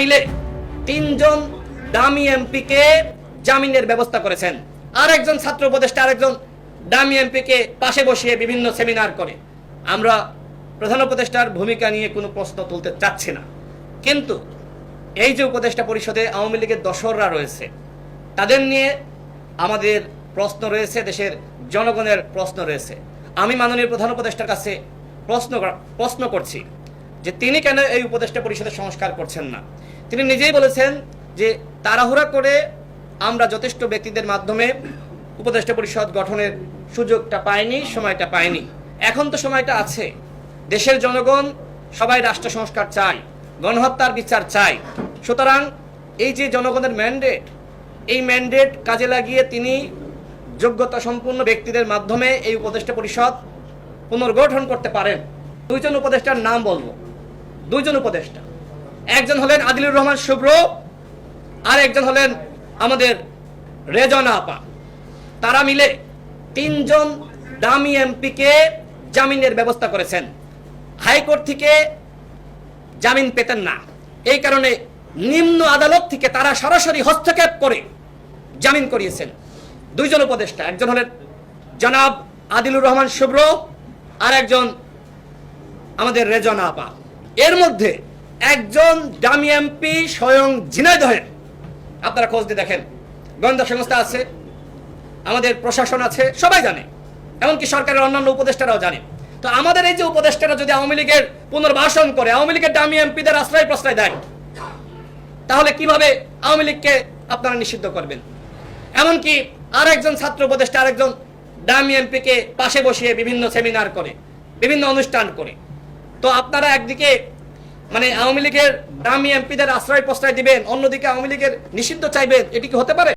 মিলে তিনজন দামি এমপিকে জামিনের ব্যবস্থা করেছেন। আর একজন ছাত্র উপদেষ্টা, আরেকজন দামি এমপিকে পাশে বসিয়ে বিভিন্ন সেমিনার করে। আমরা প্রধান উপদেষ্টার ভূমিকা নিয়ে কোনো প্রশ্ন তুলতে চাচ্ছি না। কিন্তু এই যে উপদেষ্টা পরিষদে আওয়ামী লীগের দশররা রয়েছে, তাদের নিয়ে আমাদের প্রশ্ন রয়েছে, দেশের জনগণের প্রশ্ন রয়েছে। আমি মাননীয় প্রধান উপদেষ্টার কাছে প্রশ্ন প্রশ্ন করছি। যে তিনি কেন এই উপদেষ্টা পরিষদের সংস্কার করছেন না? তিনি নিজেই বলেছেন যে তাড়াহুড়া করে আমরা যথেষ্ট ব্যক্তিদের মাধ্যমে উপদেষ্টা পরিষদ গঠনের সুযোগটা পাইনি, সময়টা পাইনি। এখন তো সময়টা আছে। দেশের জনগণ, সবাই রাষ্ট্র সংস্কার চায়, গণহত্যার বিচার চায়। সুতরাং এই যে জনগণের ম্যান্ডেট এই ম্যান্ডেট কাজে লাগিয়ে তিনি যোগ্যতা সম্পন্ন ব্যক্তিদের মাধ্যমে এই উপদেষ্টা পরিষদ পুনর্গঠন করতে পারেন। দুইজন উপদেষ্টার নাম বলব। দুইজন উপদেষ্টা। একজন হলেন আদিলুর রহমান শুভ্র আর একজন হলেন আমাদের রেজনা আপা। তারা মিলে তিনজন দামি এমপিকে জামিনের ব্যবস্থা করেছেন। হাইকোর্ট থেকে জামিন পেতেন না। এই কারণে নিম্ন আদালত থেকে তারা সরাসরি হস্তক্ষেপ করে জামিন করিয়েছেন। দুইজন উপদেষ্টা, একজন হলেন জনাব আদিলুর রহমান শুভ্র আর একজন আমাদের রেজনা আপা। এর মধ্যে একজন ডামি এমপি স্বয়ং ঝিনাইদহের আপনারা খোঁজ দিয়ে দেখেন। গোয়েন্দা সংস্থা আছে, আমাদের প্রশাসন আছে, সবাই জানে। এমনকি সরকারের অন্যান্য উপদেষ্টারাও জানে। তো আমাদের এই যে উপদেষ্টারা যদি আওয়ামী লীগের পুনর্বাসন করে, আওয়ামী লীগের ডামি এমপিদের আশ্রয় প্রশ্রয় দেয়, তাহলে কীভাবে আওয়ামী লীগকে আপনারা নিষিদ্ধ করবেন? এমনকি আর একজন ছাত্র উপদেষ্টা, আরেকজন ডামি এমপিকে পাশে বসিয়ে বিভিন্ন সেমিনার করে, বিভিন্ন অনুষ্ঠান করে। তো আপনারা একদিকে মানে আওয়ামী লীগের দামি এমপিদের আশ্রয় প্রশ্রয় দিবেন, অন্যদিকে আওয়ামী লীগের নিষিদ্ধ চাইবেন, এটি কি হতে পারে?